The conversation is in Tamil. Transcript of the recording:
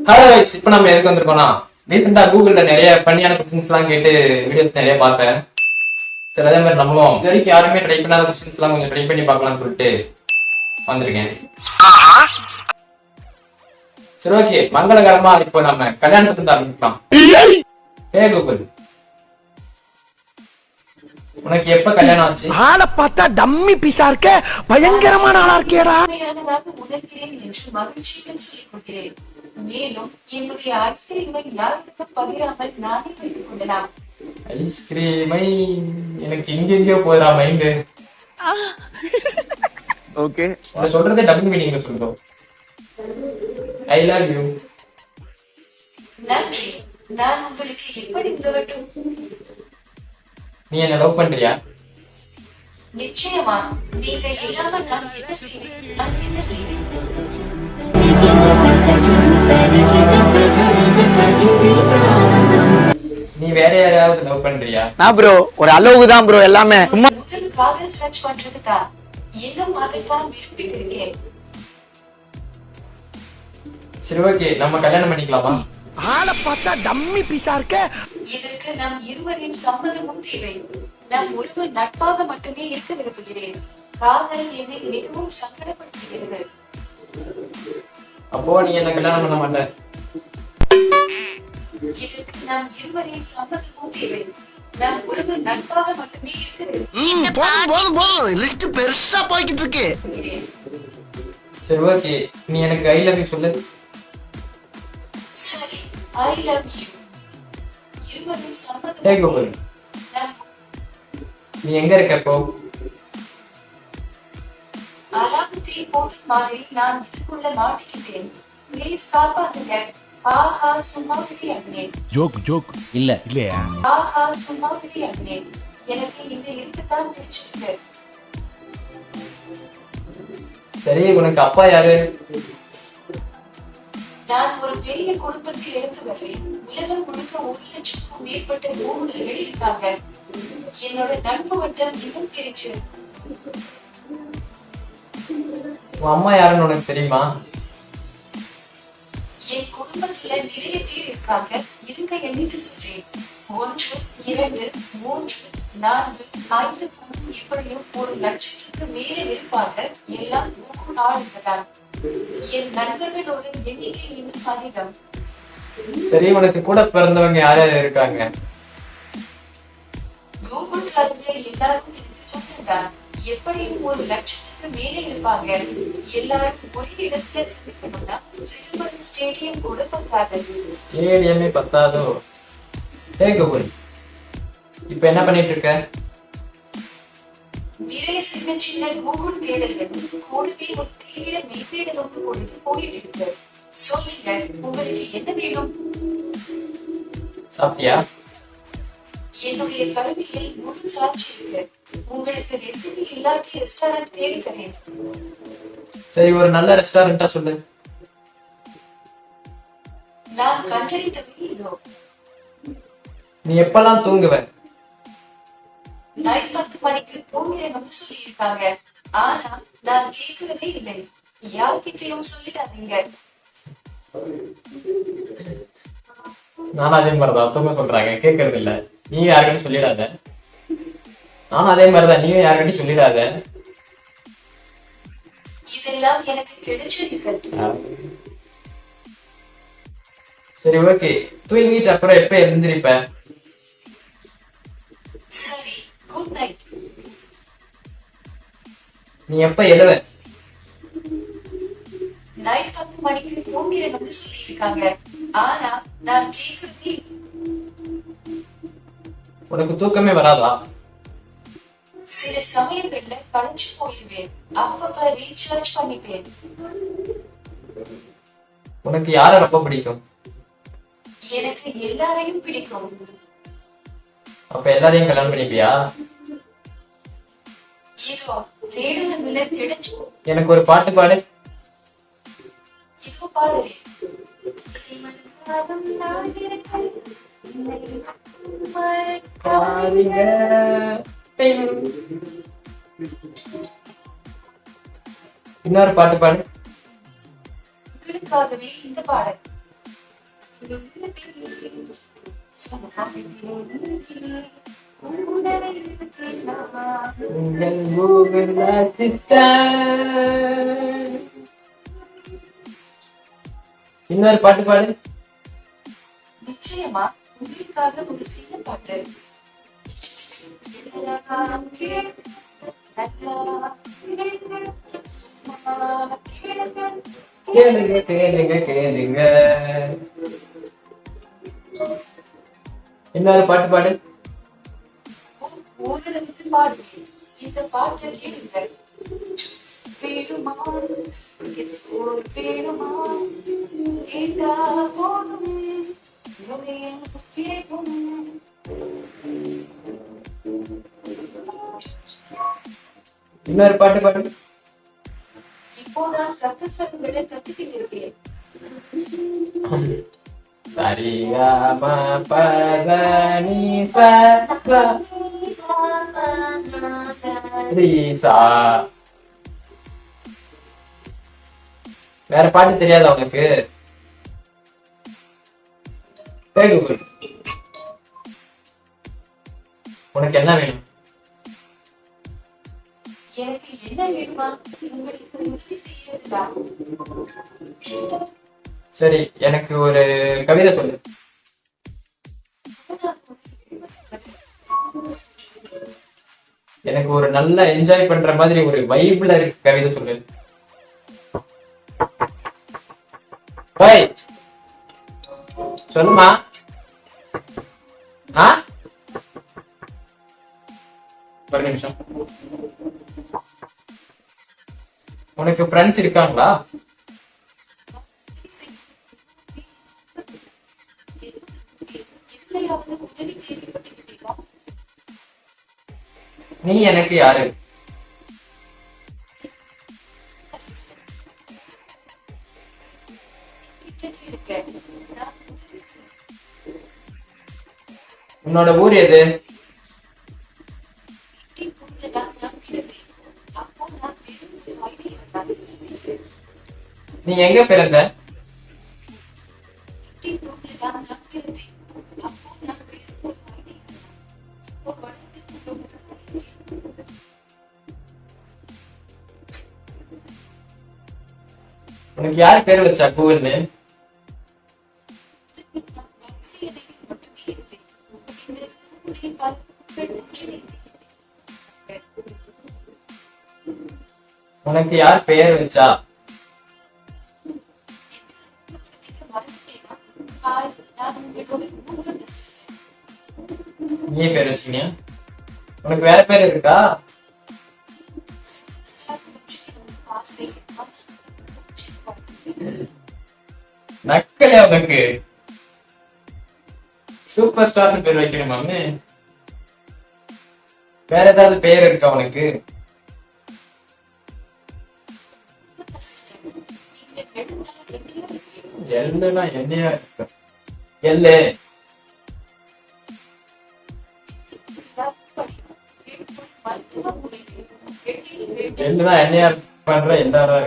ஹலோ கைஸ் இப்போ நம்ம எதுக்கு வந்திருக்கோம்னா ரீசெண்டா கூகுள்ல நிறைய பண்ணியான கொஸ்டின்ஸ் எல்லாம் கேட்டு வீடியோஸ் நிறைய பார்த்தேன். சரி அதே மாதிரி நம்மளும் இது வரைக்கும் யாருமே ட்ரை பண்ணாத கொஸ்டின்ஸ் எல்லாம் கொஞ்சம் ட்ரை பண்ணி பார்க்கலாம்னு சொல்லிட்டு வந்திருக்கேன். சரி ஓகே மங்களகரமா இப்போ நம்ம கல்யாணத்தை இருந்து ஆரம்பிக்கலாம். Hey Google. உனக்கு எப்ப கல்யாணம் ஆச்சு? ஆளை பார்த்தா டம்மி பீஸா இருக்க. பயங்கரமான ஆளா இருக்கேடா என்று மகிழ்ச்சியுடன் சொல்லிக் கொள்கிறேன். மேலும் என்னுடைய ஐஸ்கிரீமை யாருக்கும் பகிராமல் நானே வைத்துக் கொள்ளலாம். ஐஸ்கிரீமை எனக்கு எங்கெங்கயோ போயிடா மைண்டு ஓகே. நான் சொல்றதே டபுள் மீனிங்ல சொல்றோம். ஐ லவ் யூ நன்றி. நான் உங்களுக்கு எப்படி உதவட்டும்? நீ என்ன லவ் பண்றியா? நிச்சயமா. நீங்க இல்லாம நான் என்ன செய்வேன்? நான் என்ன செய்வேன்? நீ வேற யாரையாவது லவ் பண்றியா? நான் ப்ரோ ஒரு அளவுக்கு தான் ப்ரோ எல்லாமே. சும்மா முதல் காதல் சர்ச் பண்றது தான் இன்னும் அதைத்தான் விரும்பிட்டு இருக்கேன் சரி ஓகே நம்ம கல்யாணம் பண்ணிக்கலாமா? ஆளை பார்த்தா டம்மி பீஸா இருக்க. இதற்கு நம் இருவரின் சம்மதமும் தேவை. நாம் ஒருவர் நட்பாக மட்டுமே இருக்க விரும்புகிறேன். காதல் என்னை மிகவும் சங்கடப்படுத்துகிறது. அப்போ நீ என்ன கல்யாணம் பண்ண மாட்ட? இதற்கு நம் இருவரின் சம்மதமும் தேவை. நாம் ஒருவர் நட்பாக மட்டுமே இருக்க ம், போதும் போதும் போதும். லிஸ்ட் பெருசா போய்கிட்டு இருக்கு. விரும்புகிறேன் சரி ஓகே நீ எனக்கு ஐ லவ் யூ சொல்லு. சரி ஐ லவ் யூ இருவரின் ஹே சம்மதம் கோகுல் நாம் நீ எங்க இருக்க இப்போ? மாதிரி நான் இதுக்குள்ள மாட்டிக்கிட்டேன். ப்ளீஸ் காப்பாத்துங்க. ஆஹா சும்மா விளையாடினேன் ஜோக் ஜோக். இல்ல. இல்லையா? ஆஹா சும்மா விளையாடினேன் எனக்கு இங்க இருக்கத்தான் பிடிச்சிருக்கு. சரி உனக்கு அப்பா யாரு? நான் ஒரு பெரிய குடும்பத்தில் இருந்து வர்றேன். உலகம் முழுக்க ஒரு லட்சத்துக்கும் மேற்பட்ட ஊழல்கள் இருக்காங்க என்னோட நட்பு வட்டம் இன்னும் பிரிச்சு. உன் அம்மா யாருன்னு உனக்கு தெரியுமா? குடும்பத்துல நிறைய பேர் இருக்காங்க. இருங்க எண்ணிட்டு சொல்றேன். ஒன்று இரண்டு மூன்று நான்கு ஐந்து இப்படியும் ஒரு லட்சத்துக்கு மேலே இருப்பாங்க. எல்லாம் மூன்று ஆளுங்கதான் என் நண்பர்களோட எண்ணிக்கை இன்னும் அதிகம். சரி உனக்கு கூட பிறந்தவங்க யார் யார் இருக்காங்க? கூகுள்காரங்க எல்லாரும் எனக்கு சொந்தம்தான். எப்படியும் ஒரு லட்சத்துக்கு மேலே இருப்பாங்க? எல்லாரும் ஒரே இடத்துல சந்திக்கணும்னா சிதம்பரம் ஸ்டேடியம் கூட பத்தாது ஸ்டேடியமே பத்தாதோ? கோகுல் இப்போ என்ன பண்ணிட்டு இருக்க நிறைய சின்ன சின்ன கூகுள் தேடல்கள் கூடவே ஒரு தீவிர ஒன்று பொழுது போயிட்டு இருக்கு சொல்லுங்க உங்களுக்கு என்ன வேணும்? சாப்பிட்டியா என்னுடைய கல்வியில் முழு சாட்சி இருக்கு உங்களுக்கு ரெசிபி இல்லாட்டி ரெஸ்டாரண்ட் தேடி தரேன் சரி ஒரு நல்ல ரெஸ்டாரண்டா சொல்லு. நான் கண்டறிந்தவை இதோ. நீ எப்பெல்லாம் தூங்குவ? நைட் பத்து மணிக்கு தூங்கிறேன்னு சொல்லியிருக்காங்க. ஆனா நான் கேட்கிறதே இல்லை. யார்கிட்டயும் சொல்லிடாதீங்க. நானும் அதே மாதிரிதான். தூங்க சொல்றாங்க கேட்கறது இல்ல நீ யாருக்கிட்டும் சொல்லிடாத. நானும் அதே மாதிரிதான் நீயும் யாருக்கிட்டையும் சொல்லிடாத. இதெல்லாம் எனக்கு கிடைச்ச ரிசல்ட் சரி ஓகே. தூங்கிட்டு அப்புறம் எப்ப எழுந்திருப்ப? சரி குட் நைட் நீ எப்ப எழுவ? நைட் பத்து மணிக்கு தூங்கிறேன்னு சொல்லியிருக்காங்க. ஆனா நான் இல்லை. உனக்கு தூக்கமே வராதா? சில சமயங்கள்ல களைச்சு போயிருவேன். அப்பப்ப ரீசார்ஜ் பண்ணிப்பேன். உனக்கு யார ரொம்ப பிடிக்கும்? எனக்கு எல்லாரையும் பிடிக்கும். அப்ப எல்லாரையும் கல்யாணம் பண்ணிப்பியா? இதோ தேடுனதுல கிடைச்சு எனக்கு ஒரு பாட்டு பாடு. இதோ. டிங். இன்னொரு பாட்டு பாடு. உங்களுக்காகவே இந்த பாடல் இன்னொரு பாட்டு பாடு. நிச்சயமா. உங்களுக்காக ஒரு சின்ன பாட்டு. கேளுங்க, கேளுங்க, கேளுங்க. இன்னொரு பாட்டு பாடு. ஓரளவுக்கு பாடுவேன் இந்த பாட்டை கேளுங்க. Yes, ஒரு கேட்டா போதும். இன்னொரு பாட்டு பாடு. இப்போதான் சப்த ஸ்வரங்களை கத்துக்கிட்டு இருக்கேன். சரிகா பதனி சா ரீசா. வேற பாட்டு தெரியாதா உனக்கு. உனக்கு என்ன வேணும்? எனக்கு என்ன வேணுமா? உங்களுக்கு உதவி செய்யறதுதான் சரி எனக்கு ஒரு கவிதை சொல்லு. எனக்கு ஒரு நல்ல என்ஜாய் பண்ற மாதிரி ஒரு வைப்ல இருக்கு கவிதை சொல்லு. ஓய் சொல்லுமா? ஆ? ஒரு நிமிஷம். உனக்கு ஃப்ரெண்ட்ஸ் இருக்காங்களா? நீ எனக்கு யாரு? உன்னோட ஊர் எது? நீ எங்க பிறந்த? உனக்கு யார் பேர் வச்சா கோவில்னு உனக்கு யார் பெயர் வச்சா? நீ பேர் வச்சீங்க உனக்கு வேற பேர் இருக்கா? நக்கலையா உனக்கு? சூப்பர் ஸ்டார்னு பேர் வைக்கணுமா வேற ஏதாவது பெயர் இருக்கா உனக்கு? எல்லாம் என்னையா எல்லு எல்லாம் படி. என்னையா பண்ற எல்லாரும்